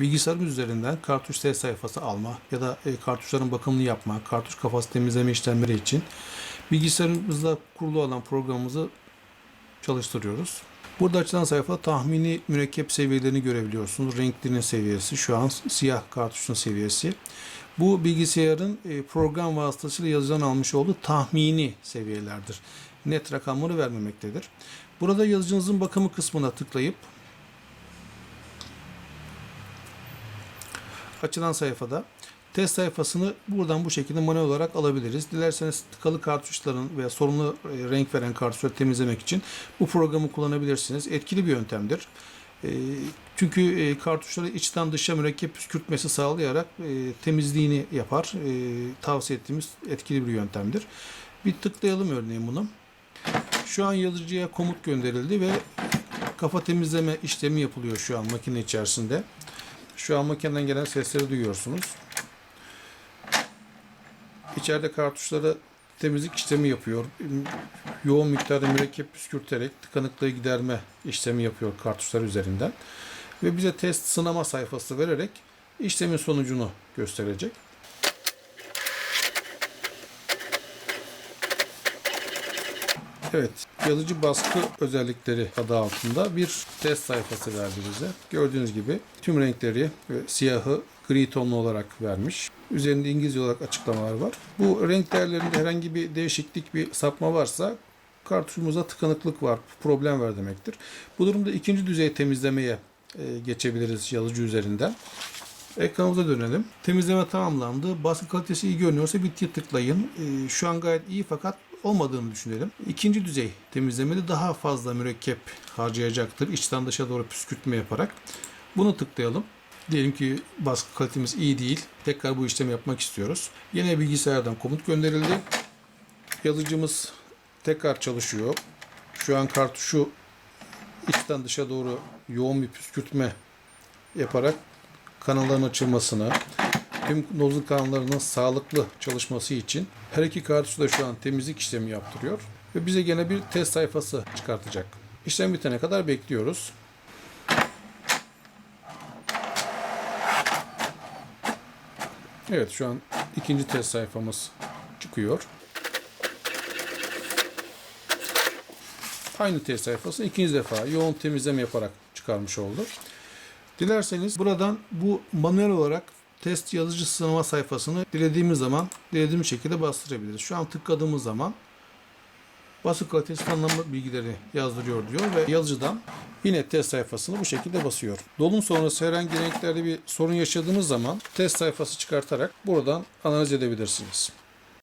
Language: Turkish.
bilgisayarımız üzerinden kartuş test sayfası alma ya da e, kartuşların bakımını yapma, kartuş kafası temizleme işlemleri için bilgisayarımızda kurulu olan programımızı çalıştırıyoruz. Burada açılan sayfa tahmini mürekkep seviyelerini görebiliyorsunuz. Renklerinin seviyesi, şu an siyah kartuşun seviyesi. Bu bilgisayarın e, program vasıtasıyla yazıdan almış olduğu tahmini seviyelerdir. Net rakamları vermemektedir. Burada yazıcınızın bakımı kısmına tıklayıp açılan sayfada test sayfasını buradan bu şekilde manuel olarak alabiliriz. Dilerseniz tıkalı kartuşların veya sorunlu e, renk veren kartuşları temizlemek için bu programı kullanabilirsiniz. Etkili bir yöntemdir. E, Çünkü e, kartuşları içten dışa mürekkep püskürtmesi sağlayarak temizliğini yapar. Tavsiye ettiğimiz etkili bir yöntemdir. Bir tıklayalım örneğin bunu. Şu an yazıcıya komut gönderildi ve kafa temizleme işlemi yapılıyor şu an makine içerisinde. Şu an makineden gelen sesleri duyuyorsunuz. İçeride kartuşlara temizlik işlemi yapıyor. Yoğun miktarda mürekkep püskürterek tıkanıklığı giderme işlemi yapıyor kartuşlar üzerinden. Ve bize test sınama sayfası vererek işlemin sonucunu gösterecek. Evet, yazıcı baskı özellikleri adı altında bir test sayfası verdi bize. Gördüğünüz gibi tüm renkleri ve siyahı gri tonlu olarak vermiş. Üzerinde İngilizce olarak açıklamalar var. Bu renk değerlerinde herhangi bir değişiklik, bir sapma varsa kartuşumuza tıkanıklık var, problem var demektir. Bu durumda ikinci düzey temizlemeye e, geçebiliriz yazıcı üzerinden. Ekranımıza dönelim. Temizleme tamamlandı. Baskı kalitesi iyi görünüyorsa bittiye tıklayın. Ee, Şu an gayet iyi fakat olmadığını düşünelim. İkinci düzey temizlemede daha fazla mürekkep harcayacaktır. İçten dışa doğru püskürtme yaparak. Bunu tıklayalım. Diyelim ki baskı kalitemiz iyi değil. Tekrar bu işlemi yapmak istiyoruz. Yine bilgisayardan komut gönderildi. Yazıcımız tekrar çalışıyor. Şu an kartuşu içten dışa doğru yoğun bir püskürtme yaparak kanalların açılmasına, tüm nozul kanallarının sağlıklı çalışması için her iki kartuşu da şu an temizlik işlemi yaptırıyor ve bize gene bir test sayfası çıkartacak. İşlem bitene kadar bekliyoruz. Evet şu an ikinci test sayfamız çıkıyor. Aynı test sayfasını ikinci defa yoğun temizleme yaparak çıkarmış oldu. Dilerseniz buradan bu manuel olarak test yazıcı sınama sayfasını dilediğimiz zaman dilediğimiz şekilde bastırabiliriz. Şu an tıkladığımız zaman basık kalitesi tanımlama bilgileri yazdırıyor diyor ve yazıcıdan yine test sayfasını bu şekilde basıyor. Dolum sonrası herhangi renklerde bir sorun yaşadığınız zaman test sayfası çıkartarak buradan analiz edebilirsiniz.